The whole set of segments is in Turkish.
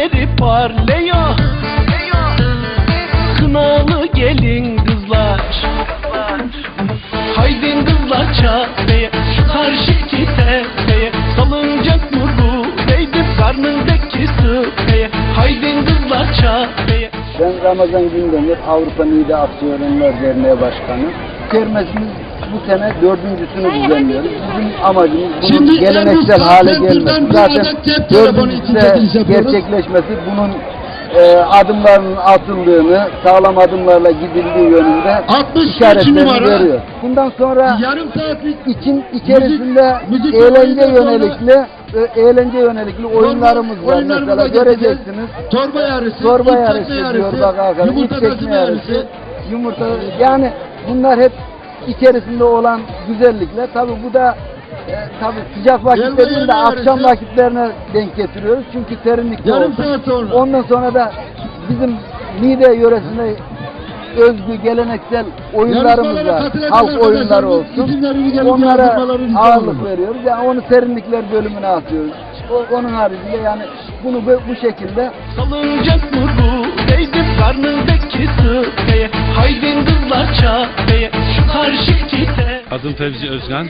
gözleri parlıyor. Kınalı gelin kızlar. Haydin kızlar çateye şey Karşı kiteye Salıncak nuru Değdi karnındaki sıkeye Haydin kızlar çateye Ben Ramazan Gündemir Avrupa Mide Aksiyonlar Derneği Başkanı. Kermesimiz bu sene dördüncüsünü düzenliyoruz. Bizim amacımız bunun Şimdi en geleneksel hale gelmesi. Zaten dördüncüsü gerçekleşmesi bunun e, adımlarının atıldığını, sağlam adımlarla gidildiği yönünde 63 işaretlerini numara. veriyor. Bundan sonra Yarım saatlik için içerisinde müzik eğlence oyundan sonra- yönelikli e, eğlence yönelikli oyunlarımız var. Oyunlarımıza Mesela göreceksiniz. Torba yarısı, ip yarışı çekme diyor bak arkadaşlar. yumurta yarışı, yarışı. yumurta yani bunlar hep içerisinde olan güzellikler. Tabi bu da e, tabi sıcak vakit Gelme dediğimde yerine akşam vakitlerine denk getiriyoruz. Çünkü serinlikte Yarım saat sonra. Ondan sonra da bizim Niğde yöresinde özgü geleneksel oyunlarımız var. Halk oyunları olsun. Onlara ağırlık veriyoruz. Yani onu serinlikler bölümüne atıyoruz. O, onun haricinde yani bunu bu, bu şekilde Salıncak mı bu Değdim karnındaki sıpeye Haydin kızlar Adım Fevzi Özgan.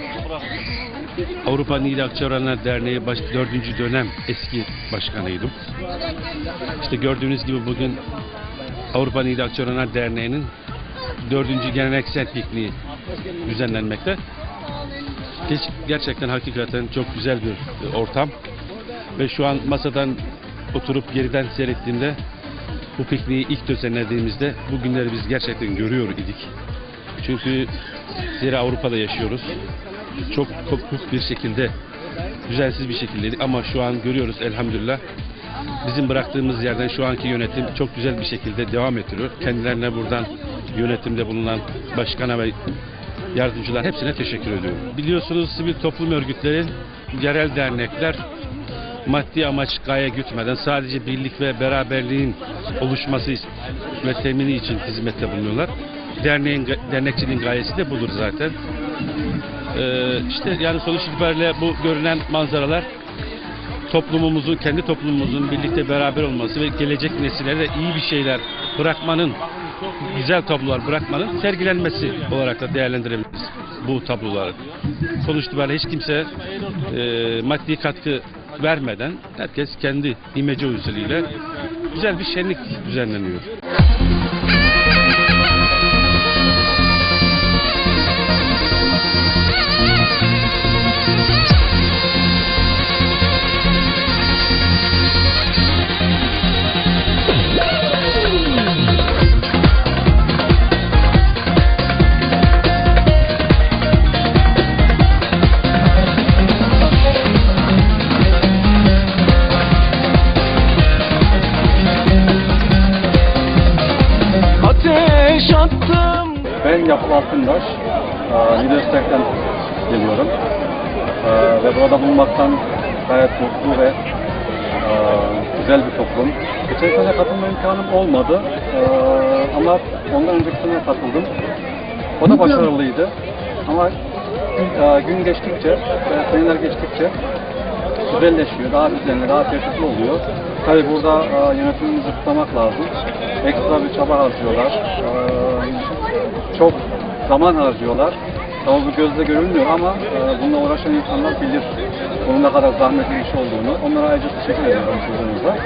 Avrupa Nil Akçaranlar Derneği baş, 4. dönem eski başkanıydım. İşte gördüğünüz gibi bugün Avrupa Nil Akçaranlar Derneği'nin 4. geleneksel pikniği düzenlenmekte. Gerçekten hakikaten çok güzel bir ortam. Ve şu an masadan oturup geriden seyrettiğimde bu pikniği ilk düzenlediğimizde bu günleri biz gerçekten görüyor idik. Çünkü zira Avrupa'da yaşıyoruz. Çok kopuk bir şekilde, düzensiz bir şekildeydi ama şu an görüyoruz elhamdülillah. Bizim bıraktığımız yerden şu anki yönetim çok güzel bir şekilde devam ettiriyor. Kendilerine buradan yönetimde bulunan başkana ve yardımcılar hepsine teşekkür ediyorum. Biliyorsunuz sivil toplum örgütleri, yerel dernekler maddi amaç gaye gütmeden sadece birlik ve beraberliğin oluşması ve temini için hizmette bulunuyorlar. Derneğin, dernekçiliğin gayesi de budur zaten. Ee, işte yani sonuç itibariyle bu görünen manzaralar toplumumuzun, kendi toplumumuzun birlikte beraber olması ve gelecek nesillere iyi bir şeyler bırakmanın, güzel tablolar bırakmanın sergilenmesi olarak da değerlendirebiliriz bu tabloları. Sonuç itibariyle hiç kimse e, maddi katkı vermeden herkes kendi imece usulüyle güzel bir şenlik düzenleniyor. Yapıl Altındaş, e, Niderstek'ten geliyorum. E, ve burada bulunmaktan gayet mutlu ve e, güzel bir toplum. Geçen sene katılma imkanım olmadı E, ama ondan önceki sene katıldım. O da başarılıydı. Ama e, gün geçtikçe, ve seneler geçtikçe güzelleşiyor, daha düzenli, daha çeşitli oluyor. Tabii burada e, yönetimimizi kutlamak lazım. Ekstra bir çaba harcıyorlar. E, çok zaman harcıyorlar. Ama bu gözle görülmüyor ama e, bununla uğraşan insanlar bilir bunun ne kadar zahmetli bir iş olduğunu. Onlara ayrıca teşekkür ediyorum huzurunuzda.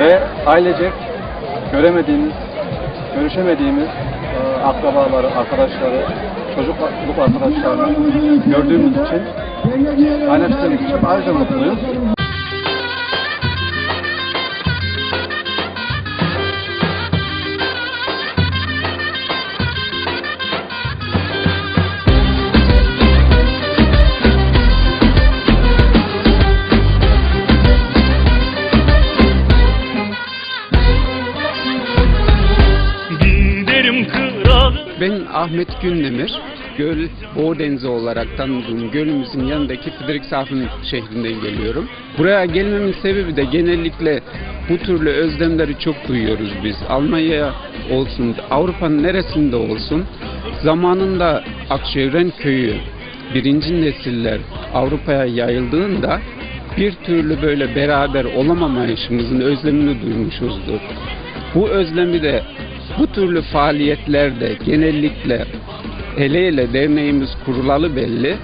Ve ailecek göremediğimiz, görüşemediğimiz e, akrabaları, arkadaşları, çocukluk arkadaşlarını gördüğümüz için Kaynaştığımız için ayrıca mutluyuz. Ben Ahmet Gündemir. Göl Doğu Denizi olarak tanıdığım gölümüzün yanındaki Friedrichshafen şehrinden geliyorum. Buraya gelmemin sebebi de genellikle bu türlü özlemleri çok duyuyoruz biz. Almanya olsun, Avrupa'nın neresinde olsun zamanında Akşevren köyü birinci nesiller Avrupa'ya yayıldığında bir türlü böyle beraber olamamayışımızın özlemini duymuşuzdur. Bu özlemi de bu türlü faaliyetlerde genellikle hele hele derneğimiz kurulalı belli.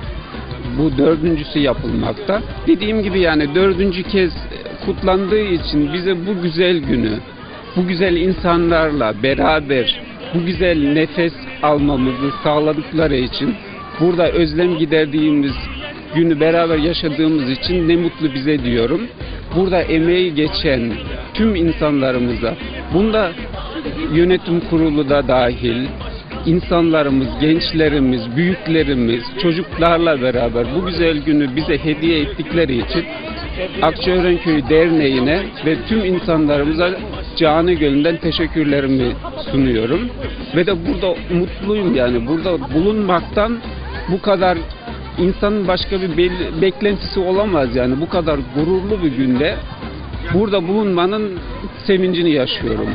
Bu dördüncüsü yapılmakta. Dediğim gibi yani dördüncü kez kutlandığı için bize bu güzel günü, bu güzel insanlarla beraber bu güzel nefes almamızı sağladıkları için burada özlem giderdiğimiz günü beraber yaşadığımız için ne mutlu bize diyorum. Burada emeği geçen tüm insanlarımıza, bunda yönetim kurulu da dahil, insanlarımız, gençlerimiz, büyüklerimiz, çocuklarla beraber bu güzel günü bize hediye ettikleri için Akçaörenköy Derneği'ne ve tüm insanlarımıza canı gönülden teşekkürlerimi sunuyorum. Ve de burada mutluyum yani burada bulunmaktan bu kadar insanın başka bir belli- beklentisi olamaz yani bu kadar gururlu bir günde burada bulunmanın sevincini yaşıyorum.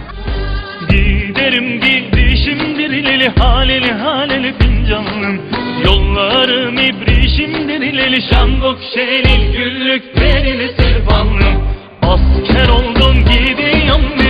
İleli haleli haleli fincanım. Yollarım ibrişimdir ileli şangok şenil güllük verili sırfanım Asker oldum gidiyorum